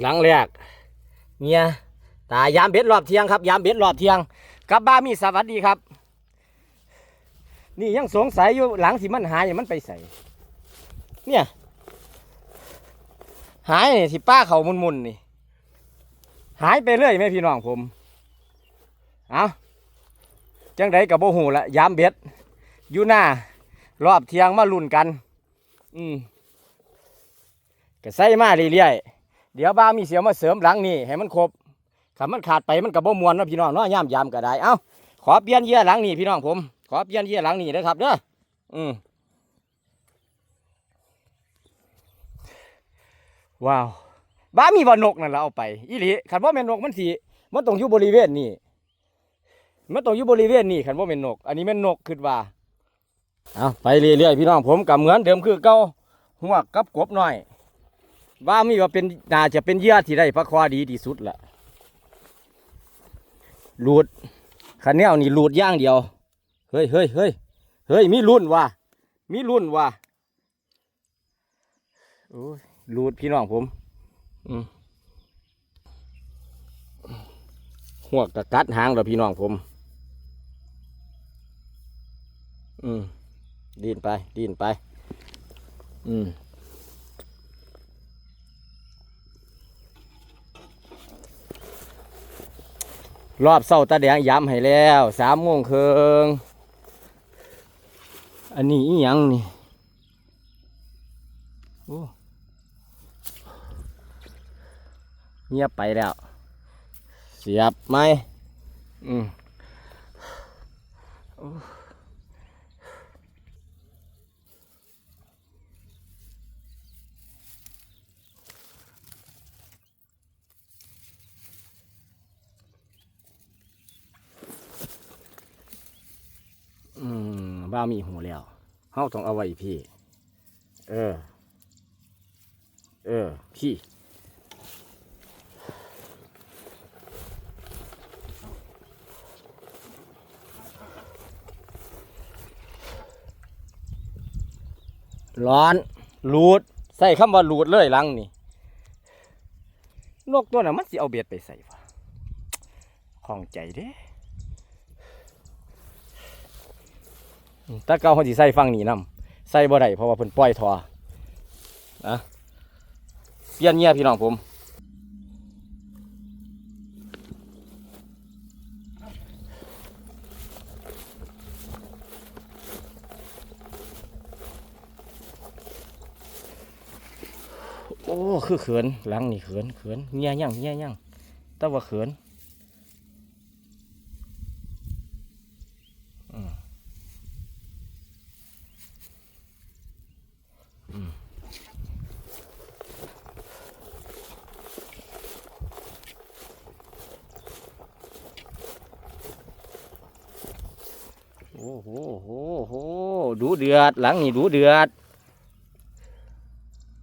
หลังแรกเมียตายามเบ็ดรอบเที่ยงครับยามเบ็ดรอบเที่ยงกับบ้ามีสวัสดีครับ นี่ยังสงสัยอยู่หลังที่มันหายมันไปใส่เนี่ยหายที่ป้าเขามุนๆนี่ หายไปเรื่อยไหมพี่น้องผมเอาจังไดกับโบหูละยามเบ็ดอยู่หน้ารอบเที่ยงมาลุ่นกัน อืมก็ใส่มาเรื่อยๆ เดี๋ยวบ้ามีเสียวมาเสริมหลังนี่ให้มันครบถ้ามันขาดไปมันกับโบมวนเนาะพี่น้องเนาะย่ามยามก็ได้เอ้าขอเปลี่ยนเยี่ยหลังนี่พี่น้องผมขอเปลี่ยนเยี่ยหลังนี่นะครับเด้ออืมว้าวบ้ามีบ่นกนั่นเราเอาไปอีหลีขันว่าแม่นนกมันสีมันต้องอยู่บริเวณนี่มันต้องอยู่บริเวณนี่ขันว่าแม่นนก อันนี้แม่นนกคือว่าเอาไปเรื่อยๆพี่น้องผมกับเหมือนเดิมคือเก่าหัวกับกบหน่อย ว่ามีว่าเป็นน่าจะเป็นเยื่อที่ได้พระควาดีที่สุดละหลุดขันแนวนี่หลุดย่างเดียว เฮ้ยเฮ้ยเฮ้ยเฮ้ยมีรุ่นว่ะมีรุ่นว่ะโอ้ยหลุดพี่น้องผมอืมหัวกกะกัดหางแล้วพี่น้องผม อืมดินไปดินไป อืม รอบเศร้าตาแดงย้ำให้แล้วสามโมงครึ่งอันนี้อีหยังนี่โอ้เงียบไปแล้ว เสียบไหมอืม บ้ามีหูแล้วเฮาต้องเอาไว้พี่ เออ เออ พี่ร้อนรูดใส่คำว่ารูดเลยหลังนี่นกตัวน่ะมันสิเอาเบ็ดไปใส่วะของใจเด้ ถ้าเก่าเขาสิใส่ฟังนี่นํใส่บ่ได้เพราะว่าเพิ่นปล่อยทอนะเปลี่ยนเงียพี่น้องผมโอ้คือเขินหลังนี่เขินเขินเงียยังเงียยังแต่ว่าเขิน โอ้โหโหโหดูเดือด หลังนี่ดูเดือด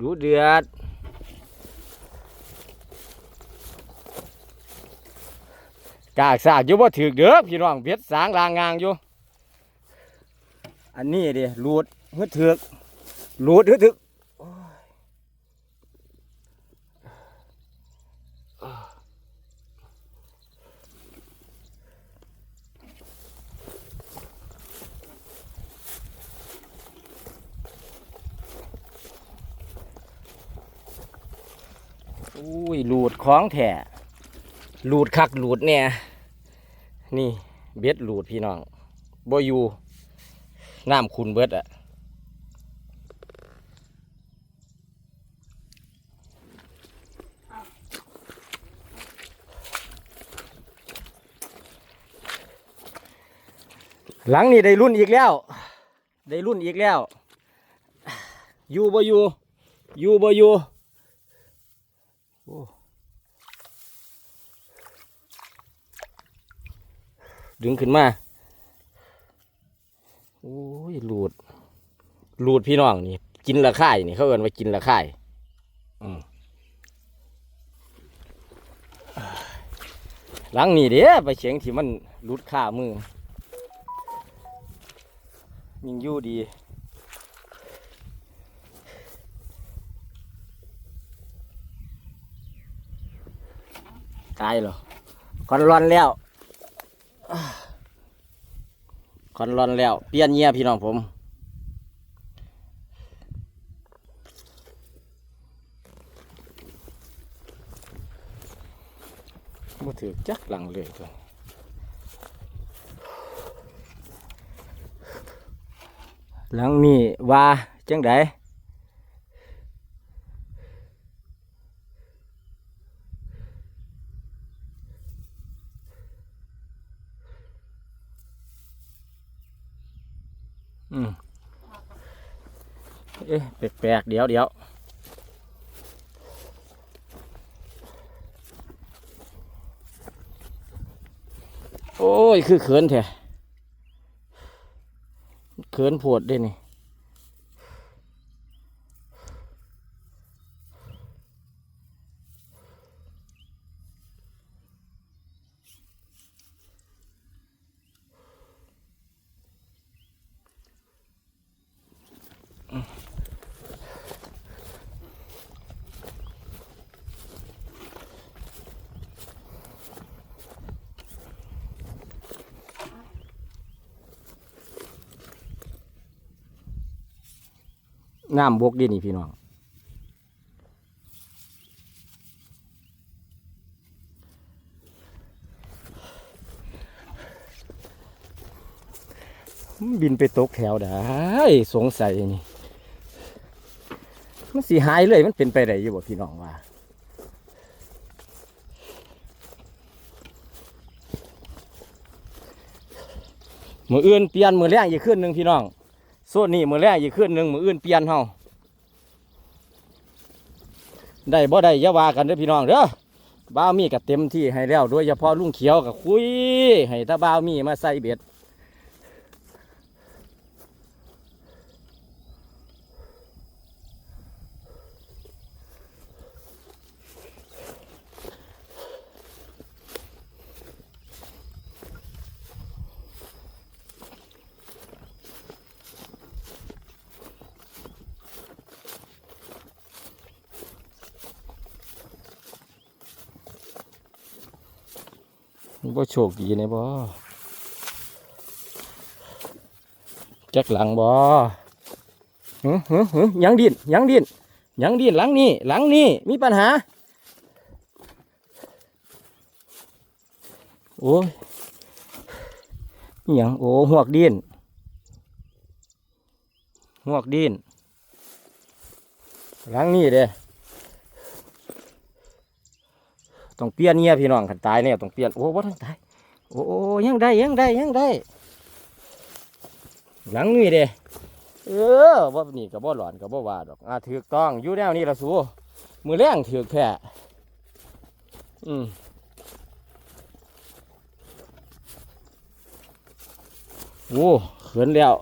ดูเดือด กากสากอยู่บ่ถือเด้อพี่น้องเบ็ดสางลางงางอยู่ อันนี้ดิรูดหืดถือกรูดหืดถือก อุ้ยหลูดของแท้หลูดคักหลูดเนี่ยนี่เบ็ดหลูดพี่น้องบอยู่น้ำคุณเบิดอะหลังนี่ได้รุ่นอีกแล้ว ได้รุ่นอีกแล้ว อยู่บ่อยู่อยู่บ่อยู่ อ้ดึงขึ้นมาโอ้ยหลูดหลูดพี่น้องนี่ กินละค่ายนี่ เขาเอินว่ากินละค่ายอืมหลังนี่เด้ไปเฉียงที่มันหลุดข่ามือยิงยู่ดี ตายเหรอคอนร้อนแล้วคอนร้อนแล้ว เปลี่ยนเงียพี่น้องผมบ่ถือจักหลังเลยตัวหลังนี้ว่าจังได เอ๊ะแปลกๆเดี๋ยวเดี๋ยวโอ้ย คือเขินแท้เขินปวดด้วยนี่ น้ำบกดินี่พี่น้องบินไปตกแถวได้สงสัยนี่มันสีหายเลยมันเป็นไปได้อยู่บ่พี่น้องว่ามืออื่นเปลี่ยนมือแรงอีกขึ้นหนึ่งพี่น้อง โซนนี้มือแรกอีกขึ้นหนึ่งมืออื่นเปลี่ยนเฮาได้บ่ได้ยาว่ากันเด้อพี่น้องเด้อบ้าวมีกับเต็มที่ให้แล้วโดยเฉพาะลุงเขียวกับคุยให้ถ้าบ้าวมีมาใส่เบ็ด บ่โชคดีนี่ยบ่จักหลังบ่หึหึหึยังดินยังดินยังดินหลังนี้หลังนี้มีปัญหา โอ้ยยังโอ้หวกดินหวกดินหลังนี้เด้ ต้องเปลี่ยนเงียพี่น้องขันตายเนี่ยต้องเปลี่ยนโอ้ว่าทั้งตายโอ้โอ้ยังได้ยังได้ยังได้ หลังนี่เด้เออว่านี่กับบ่หลอนกับบ่ว่าดอกอ่าถือต้องอยู่แนวนี้ละสูมือแรงถือแค่อืมโอ้เขินแล้ว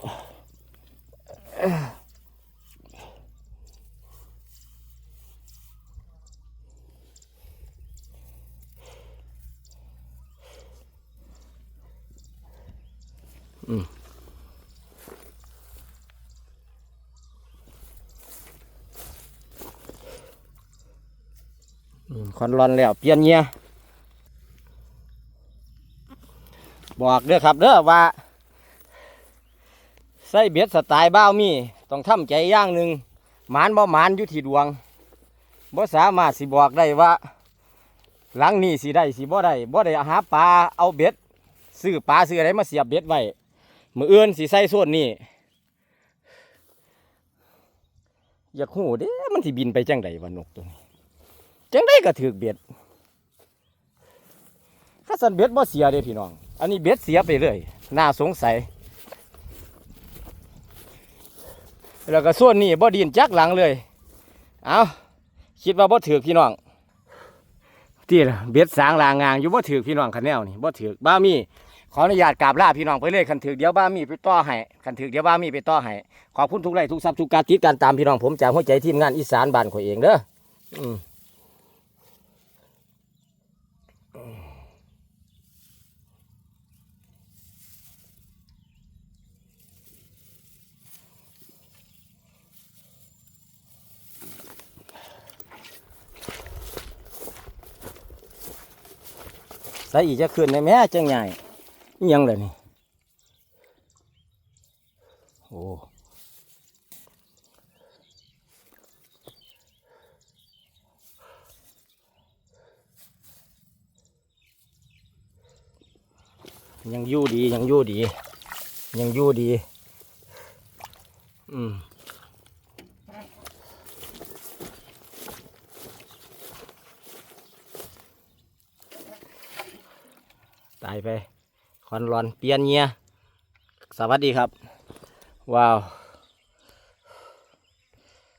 คอนร้อนแล้วเปลี่ยนเงียบอกเด้อครับเด้อว่าใส่เบ็ดสไตล์บ้าวมีต้องทำใจย่างหนึ่งหมานบ่หมานอยู่ที่ดวงบ่สามารถสิบอกได้ว่า หลังนี้สิได้สิบ่ได้บ่ได้หาปลาเอาเบ็ดซื้อปลาซื้ออะไรมาเสียบเบ็ดไว้มืออื่นสิใส่ส่วนนี้อยากหูเด้มันสิบินไปจังไดวะนกตัวนี้ จังได้ก็ถือเบ็ดข้าสันเบ็ดบ่เสียเด้พี่น้อง อันนี้เบ็ดเสียไปเลยน่าสงสัย แล้วก็ส่วนนี้บ่ดินจักหลังเลย เอาคิดว่าบ่ถือพี่น้องที่ละเบ็ดสางลางงางอยู่บ่ถือพี่น้องคันแนวนี่บ่ถือบ้ามีขออนุญาตกราบลาพี่น้องไปเลยคันถือเดี๋ยวบ้ามีไปต่อให้คันถือเดี๋ยวบ้ามีไปต่อให้ขอบคุณทุกไลทุกซับทุกการติดการตามพี่น้องผมจากหัวใจทีมงานอีสานบ้านข่อยเองเด้อ ใส่อีกจะขึ้นในแม่จังใหญ่ยังเลยนี่โอ้ยังยู่ดียังยู่ดี ยังยู่ดี อืม ตายไปคอนรอนเปลี่ยนเงียสวัสดีครับ ว้าว